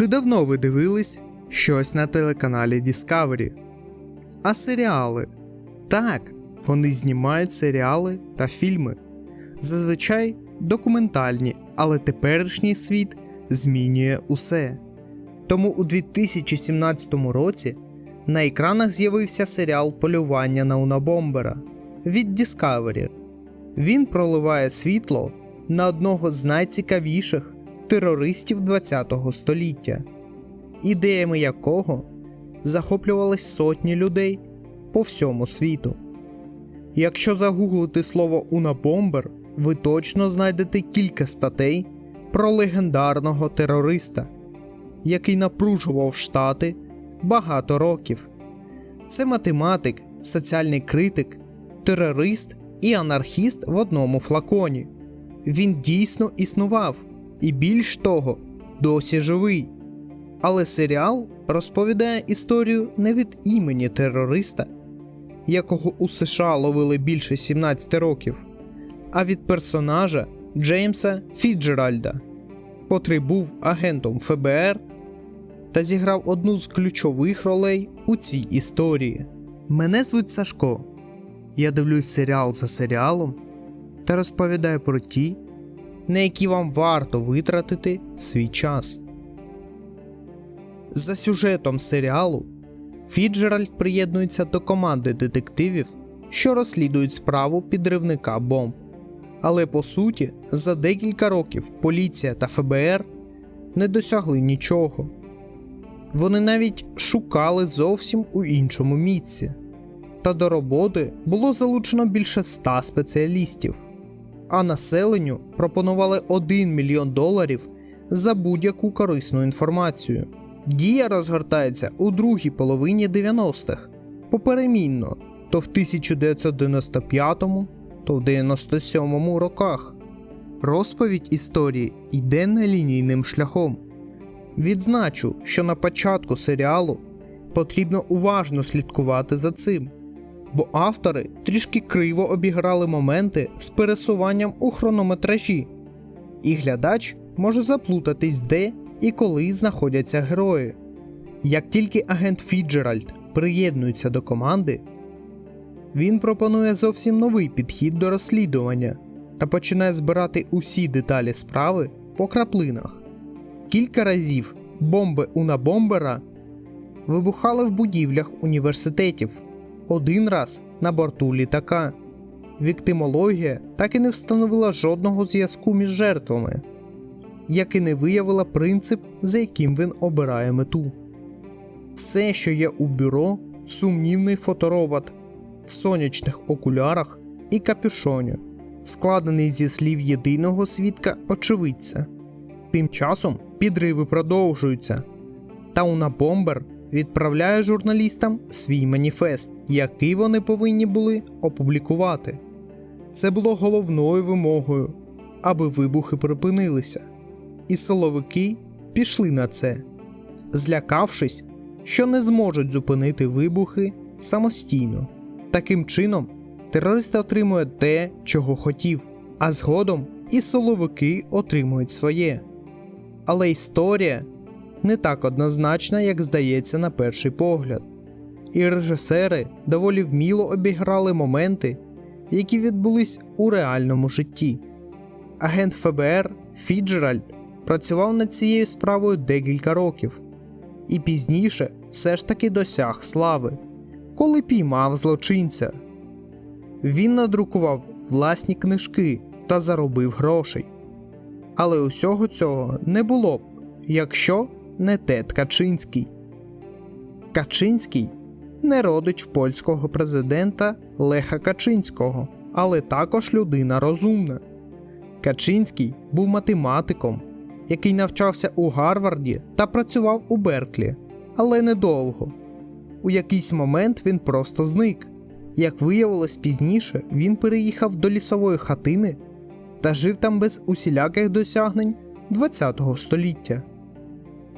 Чи давно ви дивились щось на телеканалі Discovery? А серіали? Так, вони знімають серіали та фільми. Зазвичай документальні, але теперішній світ змінює усе. Тому у 2017 році на екранах з'явився серіал Полювання на Унабомбера від Discovery. Він проливає світло на одного з найцікавіших терористів ХХ століття, ідеями якого захоплювались сотні людей по всьому світу. Якщо загуглити слово Унабомбер, ви точно знайдете кілька статей про легендарного терориста, який напружував штати багато років. Це математик, соціальний критик, терорист і анархіст в одному флаконі. Він дійсно існував і більш того, досі живий. Але серіал розповідає історію не від імені терориста, якого у США ловили більше 17 років, а від персонажа Джеймса Фіджеральда, котрий був агентом ФБР та зіграв одну з ключових ролей у цій історії. Мене звуть Сашко. Я дивлюсь серіал за серіалом та розповідаю про ті, на які вам варто витратити свій час. За сюжетом серіалу Фіджеральд приєднується до команди детективів, що розслідують справу підривника бомб. Але по суті, за декілька років поліція та ФБР не досягли нічого. Вони навіть шукали зовсім у іншому місці. Та до роботи було залучено більше ста спеціалістів, а населенню пропонували 1 мільйон доларів за будь-яку корисну інформацію. Дія розгортається у другій половині 90-х, поперемінно, то в 1995, то в 97 роках. Розповідь історії йде нелінійним шляхом. Відзначу, що на початку серіалу потрібно уважно слідкувати за цим, бо автори трішки криво обіграли моменти з пересуванням у хронометражі, і глядач може заплутатись, де і коли знаходяться герої. Як тільки агент Фіджеральд приєднується до команди, він пропонує зовсім новий підхід до розслідування та починає збирати усі деталі справи по краплинах. Кілька разів бомби Унабомбера вибухали в будівлях університетів, один раз на борту літака. Віктимологія так і не встановила жодного зв'язку між жертвами, як і не виявила принцип, за яким він обирає мету. Все, що є у бюро, сумнівний фоторобот в сонячних окулярах і капюшоні, складений зі слів єдиного свідка очевидця. Тим часом підриви продовжуються, та Унабомбер відправляє журналістам свій маніфест, який вони повинні були опублікувати. Це було головною вимогою, аби вибухи припинилися, і силовики пішли на це, злякавшись, що не зможуть зупинити вибухи самостійно. Таким чином, терорист отримує те, чого хотів, а згодом і силовики отримують своє. Але історія не так однозначна, як здається на перший погляд. І режисери доволі вміло обіграли моменти, які відбулись у реальному житті. Агент ФБР Фіджеральд працював над цією справою декілька років, і пізніше все ж таки досяг слави, коли піймав злочинця. Він надрукував власні книжки та заробив грошей. Але усього цього не було б, якщо не Тед Качинський. Качинський не родич польського президента Леха Качинського, але також людина розумна. Качинський був математиком, який навчався у Гарварді та працював у Берклі, але недовго. У якийсь момент він просто зник. Як виявилось пізніше, він переїхав до лісової хатини та жив там без усіляких досягнень ХХ століття.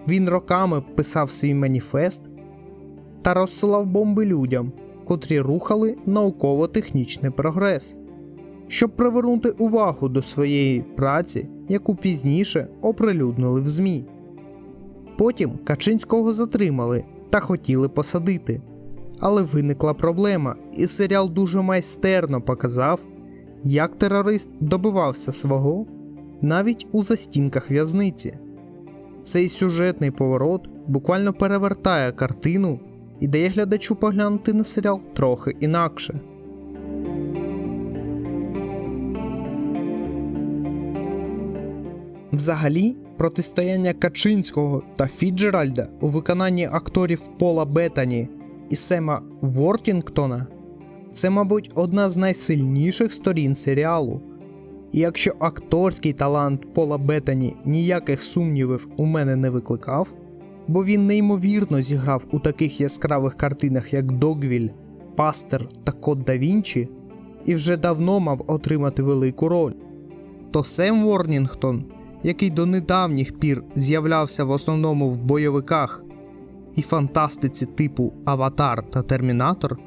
Він роками писав свій маніфест та розсилав бомби людям, котрі рухали науково-технічний прогрес, щоб привернути увагу до своєї праці, яку пізніше оприлюднили в ЗМІ. Потім Качинського затримали та хотіли посадити. Але виникла проблема, і серіал дуже майстерно показав, як терорист добивався свого навіть у застінках в'язниці. Цей сюжетний поворот буквально перевертає картину і дає глядачу поглянути на серіал трохи інакше. Взагалі, протистояння Качинського та Фіджеральда у виконанні акторів Пола Беттані і Сема Вортінгтона це, мабуть, одна з найсильніших сторін серіалу. І якщо акторський талант Пола Беттані ніяких сумнівів у мене не викликав, бо він неймовірно зіграв у таких яскравих картинах, як Догвіль, Пастер та Код да Вінчі, і вже давно мав отримати велику роль, то Сем Ворнінгтон, який до недавніх пір з'являвся в основному в бойовиках і фантастиці типу Аватар та Термінатор,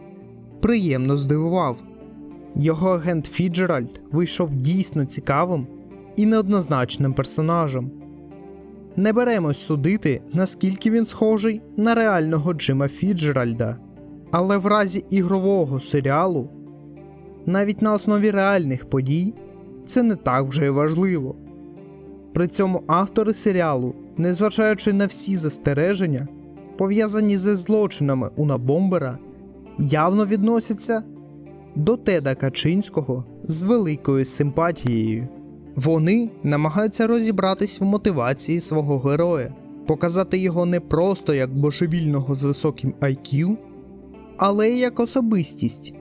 приємно здивував. Його агент Фіджеральд вийшов дійсно цікавим і неоднозначним персонажем. Не беремось судити, наскільки він схожий на реального Джима Фіджеральда, але в разі ігрового серіалу, навіть на основі реальних подій, це не так вже й важливо. При цьому автори серіалу, незважаючи на всі застереження, пов'язані зі злочинами Уна Бомбера, явно відносяться до Теда Качинського з великою симпатією. Вони намагаються розібратись в мотивації свого героя, показати його не просто як божевільного з високим IQ, але й як особистість,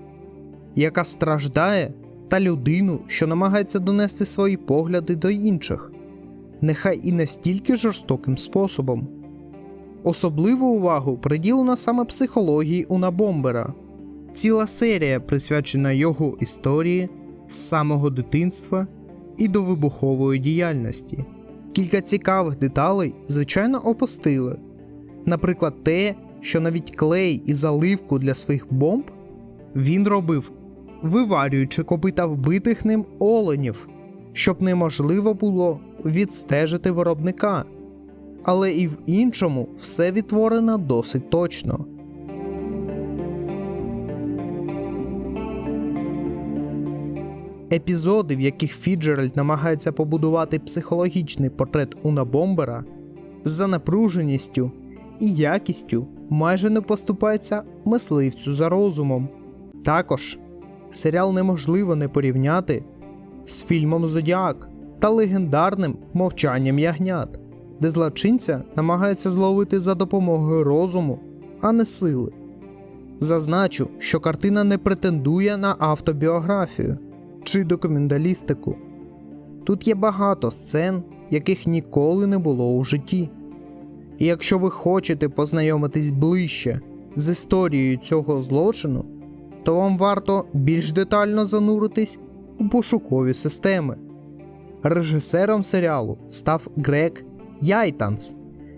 яка страждає, та людину, що намагається донести свої погляди до інших, нехай і настільки жорстоким способом. Особливу увагу приділено саме психології Уна Бомбера. Ціла серія присвячена його історії з самого дитинства і до вибухової діяльності. Кілька цікавих деталей, звичайно, опустили. Наприклад, те, що навіть клей і заливку для своїх бомб він робив, виварюючи копита вбитих ним оленів, щоб неможливо було відстежити виробника. Але і в іншому все відтворено досить точно. Епізоди, в яких Фіджеральд намагається побудувати психологічний портрет Уна Бомбера, за напруженістю і якістю майже не поступаються мисливцю за розумом. Також серіал неможливо не порівняти з фільмом Зодіак та легендарним мовчанням ягнят, де злочинця намагаються зловити за допомогою розуму, а не сили. Зазначу, що картина не претендує на автобіографію чи документалістику. Тут є багато сцен, яких ніколи не було у житті. І якщо ви хочете познайомитись ближче з історією цього злочину, то вам варто більш детально зануритись у пошукові системи. Режисером серіалу став Грег Яйтанс,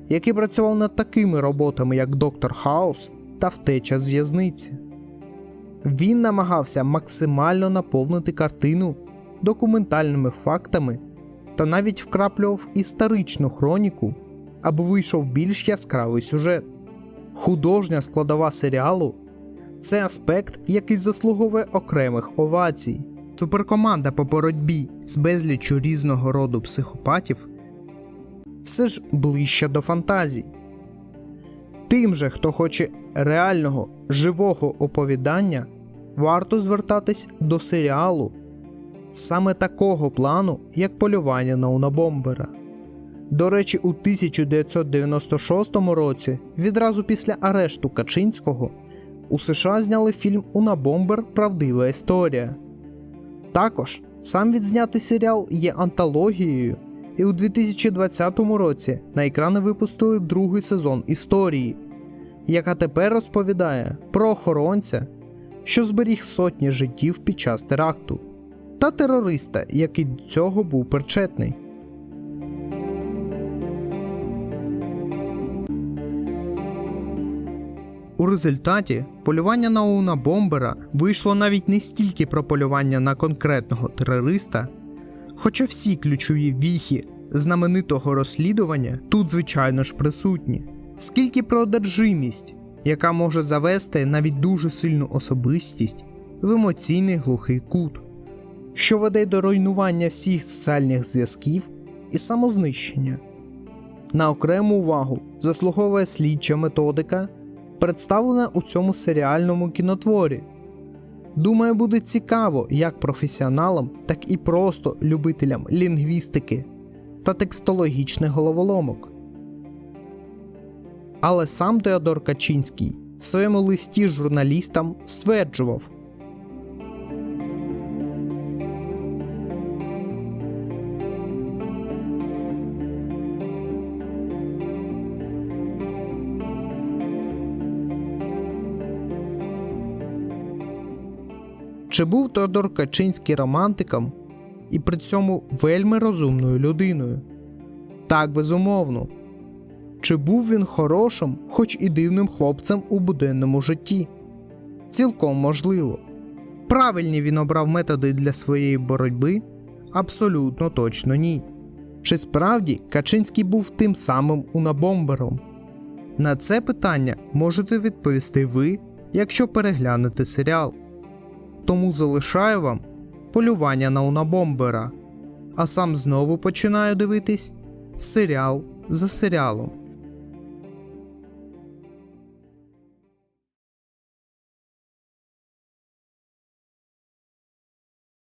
який працював над такими роботами, як Доктор Хаус та Втеча з в'язниці. Він намагався максимально наповнити картину документальними фактами та навіть вкраплював історичну хроніку, аби вийшов більш яскравий сюжет. Художня складова серіалу це аспект, який заслуговує окремих овацій. Суперкоманда по боротьбі з безліччю різного роду психопатів все ж ближче до фантазій. Тим же, хто хоче реального живого оповідання, варто звертатись до серіалу саме такого плану, як полювання на Унабомбера. До речі, у 1996 році, відразу після арешту Качинського, у США зняли фільм Унабомбер Правдива історія. Також сам відзнятий серіал є антологією, і у 2020 році на екрани випустили другий сезон історії, яка тепер розповідає про охоронця, що зберіг сотні життів під час теракту, та терориста, який до цього був причетний. У результаті полювання на Уна Бомбера вийшло навіть не стільки про полювання на конкретного терориста, хоча всі ключові віхи знаменитого розслідування тут, звичайно ж, присутні. Скільки про одержимість, яка може завести навіть дуже сильну особистість в емоційний глухий кут, що веде до руйнування всіх соціальних зв'язків і самознищення. На окрему увагу заслуговує слідча методика, представлена у цьому серіальному кінотворі. Думаю, буде цікаво як професіоналам, так і просто любителям лінгвістики та текстологічних головоломок. Але сам Теодор Качинський в своєму листі журналістам стверджував, Чи був Теодор Качинський романтиком і при цьому вельми розумною людиною? Так, безумовно. Чи був він хорошим, хоч і дивним хлопцем у буденному житті? Цілком можливо. Правильні він обрав методи для своєї боротьби? Абсолютно точно ні. Чи справді Качинський був тим самим унабомбером? На це питання можете відповісти ви, якщо переглянете серіал тому залишаю вам полювання на унабомбера, а сам знову починаю дивитись серіал за серіалом.